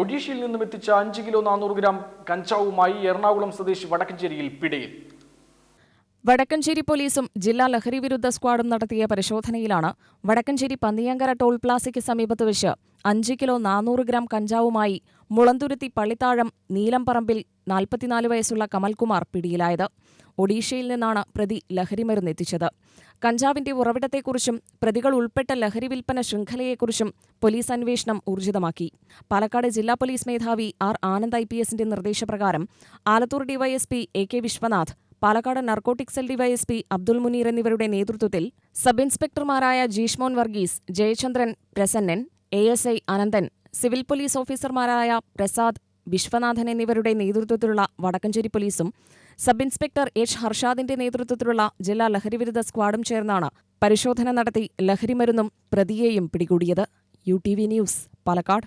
ഒഡീഷയിൽ നിന്നും എത്തിച്ച അഞ്ച് കിലോ നാനൂറ് ഗ്രാം കഞ്ചാവുമായി എറണാകുളം സ്വദേശി വടക്കഞ്ചേരിയിൽ പിടിയിൽ. വടക്കഞ്ചേരി പോലീസും ജില്ലാ ലഹരി വിരുദ്ധ സ്ക്വാഡും നടത്തിയ പരിശോധനയിലാണ് വടക്കഞ്ചേരി പന്നിയങ്കര ടോൾ പ്ലാസയ്ക്ക് സമീപത്ത് വെച്ച് അഞ്ച് കിലോ നാനൂറ് ഗ്രാം കഞ്ചാവുമായി മുളന്തുരുത്തി പള്ളിത്താഴം നീലംപറമ്പിൽ നാൽപ്പത്തിനാല് വയസ്സുള്ള കമൽകുമാർ പിടിയിലായത്. ഒഡീഷയിൽ നിന്നാണ് പ്രതി ലഹരിമരുന്ന് എത്തിച്ചത്. കഞ്ചാവിന്റെ ഉറവിടത്തെക്കുറിച്ചും പ്രതികൾ ഉൾപ്പെട്ട ലഹരി വിൽപ്പന ശൃംഖലയെക്കുറിച്ചും പോലീസ് അന്വേഷണം ഊർജിതമാക്കി. പാലക്കാട് ജില്ലാ പോലീസ് മേധാവി ആർ ആനന്ദ് ഐ പി എസിന്റെ നിർദ്ദേശപ്രകാരം Alathur DYSP A K Vishwanath Palakkad narcotic cell DYSP Abdul Muneer എന്നിവരുടെ നേതൃത്വത്തിൽ sub ഇൻസ്പെക്ടർമാരായ Jishmon Varghese Jayachandran Prasannan A S I Ananthan civil police ഓഫീസർമാരായ പ്രസാദ് വിശ്വനാഥൻ എന്നിവരുടെ നേതൃത്വത്തിലുള്ള വടക്കഞ്ചേരി പോലീസും സബ് ഇൻസ്പെക്ടർ എച്ച് ഹർഷാദിന്റെ നേതൃത്വത്തിലുള്ള ജില്ലാ ലഹരിവിരുദ്ധ സ്ക്വാഡും ചേർന്നാണ് പരിശോധന നടത്തി ലഹരിമരുന്നും പ്രതിയെയും പിടികൂടിയത്. U T V news Palakkad.